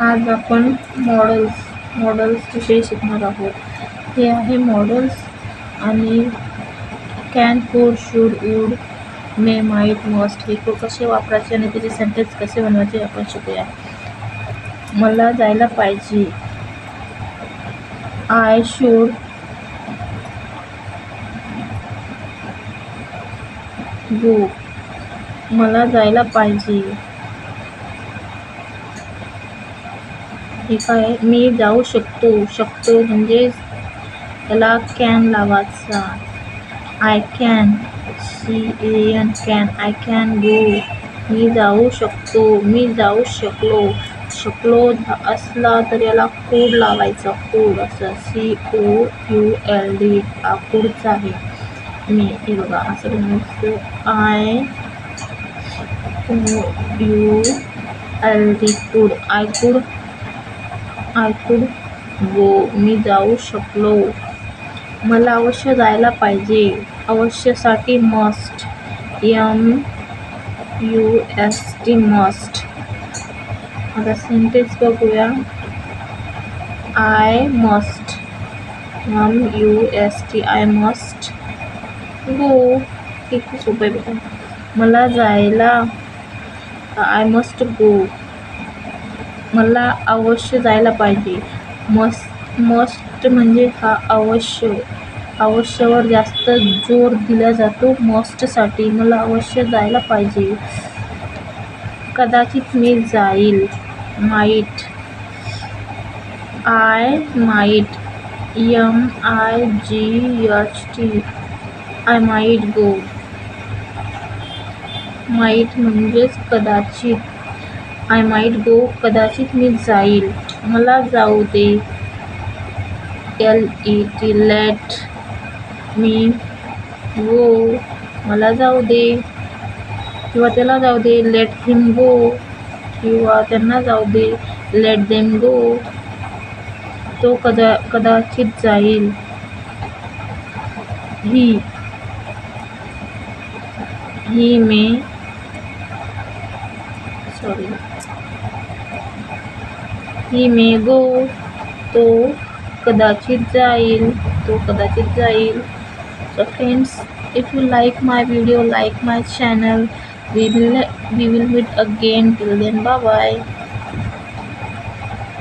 आज आपण मॉडल्स मॉडल्सविषयी शिकणार आहोत? हे आहे मॉडेल्स आणि can could should would may might must हे खूप कसे वापरायचे आणि त्याचे सेंटेन्स कसे बनवायचे आपण शिकूया. मला जायला पाहिजे. आय शूड गो मला जायला पाहिजे. ठीक आहे. मी जाऊ शकतो. शकतो म्हणजे त्याला कॅन लावायचा. I can C A N can I can go मी जाऊ शकतो. मी जाऊ शकलो. शकलो असला तर याला कोड लावायचा. कोड असं. C O U L D हा आहे. मी हे बघा. असं I I U L D could I could I could go मी जाऊ शकलो. मला अवश्य जायला पाहिजे. अवश्यसाठी must M U S T must आता सेंटेन्स बघूया. I must M U S T I must go किती सोपे मला जायला आय मस्ट गो मला अवश्य जायला पाहिजे. मस्ट मस्ट म्हणजे हा अवश्य अवश्यवर जास्त जोर दिला जातो. मस्टसाठी मला अवश्य जायला पाहिजे. कदाचित मी जाईल. Might I might M I G H T. I might go. Might म्हणजेच कदाचित. आय माईट गो कदाचित मी जाईल. मला जाऊ दे. L E T let me go मला जाऊ दे. किंवा त्याला जाऊ दे. लेट हिम गो किंवा त्यांना जाऊ दे. लेट देम गो तो कदा कदाचित जाईल. ही ही मे सॉरी ही मे गो तो कदाचित जाईल तो कदाचित जाईल so friends if you like my video like my channel we will we will meet again till then bye bye